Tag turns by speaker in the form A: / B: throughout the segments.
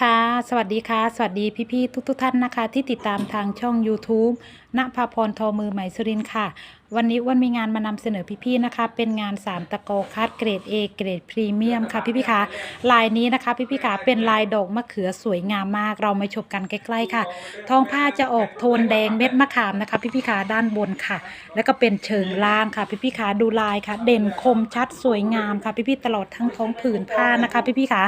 A: ค่ะ สวัสดีค่ะ สวัสดีพี่ๆทุกๆท่านนะคะ ที่ติดตามทางช่อง YouTube ณภาพรทอมือใหม่สุรินค่ะ วันนี้วันมีงานมานำเสนอพี่ๆนะคะ เป็นงานสามตะโกคัดเกรด A เกรดพรีเมียมค่ะพี่ๆคะลายนี้นะคะ พี่ๆคะเป็นลายดอกมะเขือสวยงามมาก เรามาชมกันใกล้ๆค่ะท้องผ้าจะออกโทนแดงเม็ดมะขามนะคะ พี่ๆคะด้านบนค่ะ แล้วก็เป็นเชิงล่างค่ะ พี่ๆคะดูลายค่ะ เด่นคมชัดสวยงามค่ะพี่ๆตลอดทั้งท้องผืนผ้านะคะ พี่ๆคะ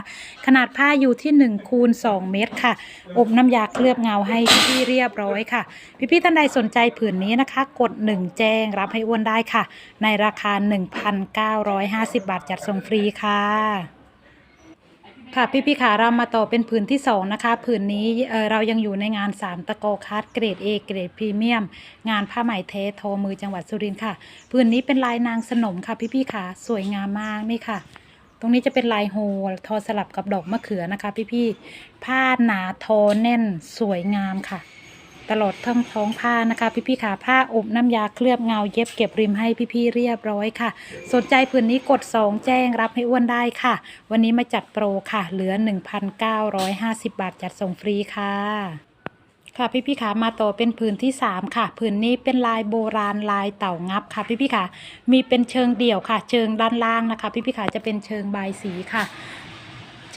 A: ขนาดผ้าอยู่ที่1คูณ2เมตรค่ะ อบน้ำยาเคลือบเงาให้พี่ๆเรียบร้อยค่ะ พี่ๆท่านใดสนใจผืนนี้นะคะ กด 1 แจ้งรับให้อ้วนได้ค่ะ ในราคา 1,950 บาทจัดส่งฟรีค่ะค่ะพี่ๆค่ะเรามาต่อเป็นผืนที่ 2 นะคะ ผืนนี้เอ่อเรายังอยู่ในงาน 3 ตะโกคัดเกรด A เกรดพรีเมียม งานผ้าไหมเทสโทมือจังหวัดสุรินทร์ค่ะ ผืนนี้เป็นลายนางสนมค่ะพี่ๆค่ะสวยงามมากนี่ค่ะ ตรงนี้จะเป็นลายโฮทอสลับกับดอกมะเขือนะคะ พี่ๆผ้าหนาทอแน่นสวยงามค่ะ ตลอดทั้งท้องผ้านะคะ พี่ๆขาผ้าอบน้ำยาเคลือบเงาเย็บเก็บริมให้พี่ๆเรียบร้อยค่ะ สนใจผืนนี้กด 2 แจ้งรับให้อ้วนได้ค่ะ วันนี้มาจัดโปรค่ะ เหลือ 1,950 บาทจัดส่งฟรีค่ะค่ะพี่พี่ขามาต่อเป็นผืนที่ 3 ค่ะผืนนี้เป็นลายโบราณลายเต่างับค่ะพี่พี่ขามีเป็นเชิงเดี่ยวค่ะ เชิงด้านล่างนะคะ พี่พี่ขาจะเป็นเชิงใบสีค่ะ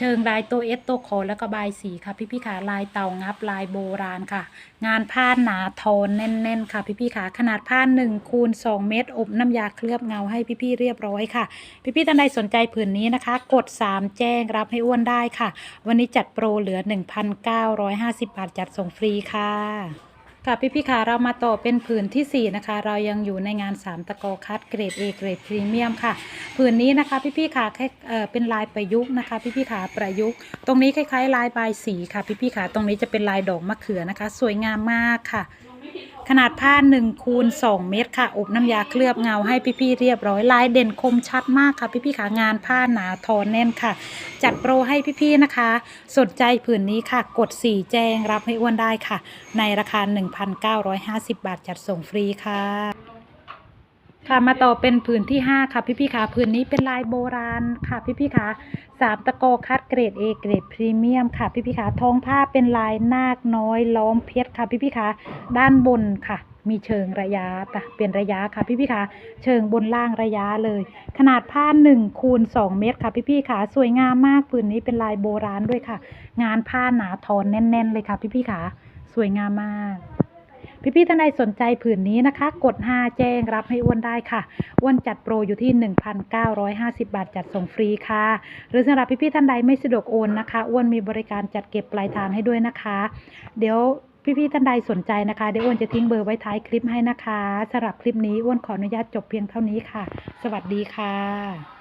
A: เชิงลายตัวเอสตัวคแล้วก็บายสีค่ะ พี่พี่ขาลายเต่างับลายโบราณค่ะ งานผ้าหนาทอนแน่นๆ ค่ะ พี่พี่ขาขนาดผ้า1คูณ2เมตร อบน้ำยาเคลือบเงาให้พี่ๆเรียบร้อยค่ะ พี่ๆท่านใดสนใจผืนนี้นะคะ กด 3 แจ้งรับให้อ้วนได้ค่ะ วันนี้จัดโปรเหลือ 1,950 บาทจัดส่งฟรีค่ะ ค่ะพี่พี่ๆค่ะเรามาต่อเป็นผืนทีสี่ 4 นะคะ เรายังอยู่ในงาน 3 ตะกอคัดเกรด A เกรดพรีเมียมค่ะ ผืนนี้นะคะพี่พี่ๆค่ะแค่เป็นลายประยุกต์นะคะพี่พี่ๆค่ะประยุกต์ ตรงนี้คล้ายๆ ลายบายสีค่ะพี่พี่ๆค่ะตรงนี้จะเป็นลายดอกมะเขือนะคะ สวยงามมากค่ะ ขนาดผ้า1คูณ2เมตรค่ะ อบน้ำยาเคลือบเงาให้พี่ๆเรียบร้อยลายเด่นคมชัดมากค่ะพี่ๆขางานผ้าหนาทอนแน่นค่ะ จัดโปรให้พี่ๆนะคะ สนใจผืนนี้ค่ะ กด 4 แจ้งรับให้อ้วนได้ค่ะ ในราคา 1,950 บาทจัดส่งฟรีค่ะ ค่ะมาต่อเป็นผืนที่5ค่ะพี่ๆค่ะผืนนี้เป็นลายโบราณค่ะพี่ๆค่ะสามตะโกคัดเกรด A เกรดพรีเมียมค่ะพี่ๆค่ะท้องผ้าเป็นลายนาคน้อยล้อมเพชรค่ะพี่ๆค่ะด้านบนค่ะ มีเชิงระยะแต่เป็นระยะค่ะพี่ๆค่ะเชิงบนล่างระยะเลย ขนาดผ้า1คูณ2เมตรค่ะพี่ๆค่ะสวยงามมากผืนนี้เป็นลายโบราณด้วยค่ะ งานผ้าหนาทอนแน่น ๆ เลยค่ะพี่ๆค่ะสวยงามมาก พี่ๆท่านใดสนใจผืนนี้นะคะ กด 5 แจ้งรับให้อ้วนได้ค่ะอ้วนจัดโปรอยู่ที่ 1,950 บาทจัดส่งฟรีค่ะ หรือสำหรับพี่ๆท่านใดไม่สะดวกโอนนะคะอ้วนมีบริการจัดเก็บปลายทางให้ด้วยนะคะ เดี๋ยวพี่ๆท่านใดสนใจนะคะเดี๋ยวอ้วนจะทิ้งเบอร์ไว้ท้ายคลิปให้นะคะสำหรับคลิปนี้อ้วนขออนุญาตจบเพียงเท่านี้ค่ะ สวัสดีค่ะ